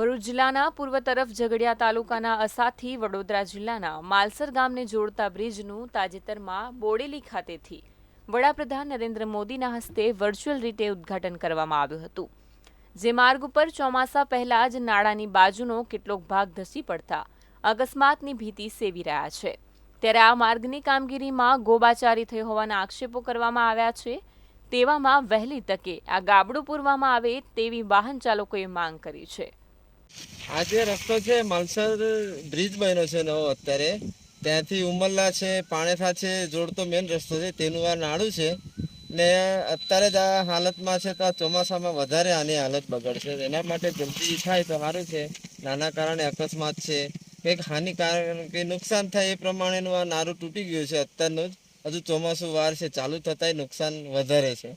જિલ્લાના પૂર્વ તરફ ઝઘડિયા તાલુકાના અસાથી વડોદરા જિલ્લાના માલસર ગામને જોડતા બ્રિજનું તાજેતરમાં બોડેલી ખાતેથી વડાપ્રધાન નરેન્દ્ર મોદીના હસ્તે વર્ચ્યુઅલ રીતે ઉદ્ઘાટન કરવામાં આવ્યું હતું. જે માર્ગ ઉપર ચોમાસા પહેલા જ નાળાની બાજુનો કેટલોક ભાગ ધસી પડતા અકસ્માતની ભીતિ સેવી રહ્યા છે. ત્યારે આ માર્ગની કામગીરીમાં ગોબાચારી થઈ હોવાના આક્ષેપો કરવામાં આવ્યા છે. તેવામાં વહેલી તકે આ ગાબડું પૂરવામાં આવે તેવી વાહન ચાલકોએ માંગ કરી છે. આ જે રસ્તો છે માલસર બ્રિજ બન્યો છે નવો અત્યારે. ત્યાંથી ઉમરલા છે, પાણેથા છે જોડતો મેન રસ્તો છે, તેનું આ નાળું છે. ને અત્યારે જ આ હાલતમાં છે તો આ ચોમાસામાં વધારે આની હાલત બગડશે. એના માટે જલ્દી થાય તો સારું છે. નાના કારણે અકસ્માત છે. કંઈક હાનિકારક કે નુકસાન થાય એ પ્રમાણેનું આ નારું તૂટી ગયું છે અત્યારનું જ. હજુ ચોમાસું વાર છે, ચાલુ થતાંય નુકસાન વધારે છે.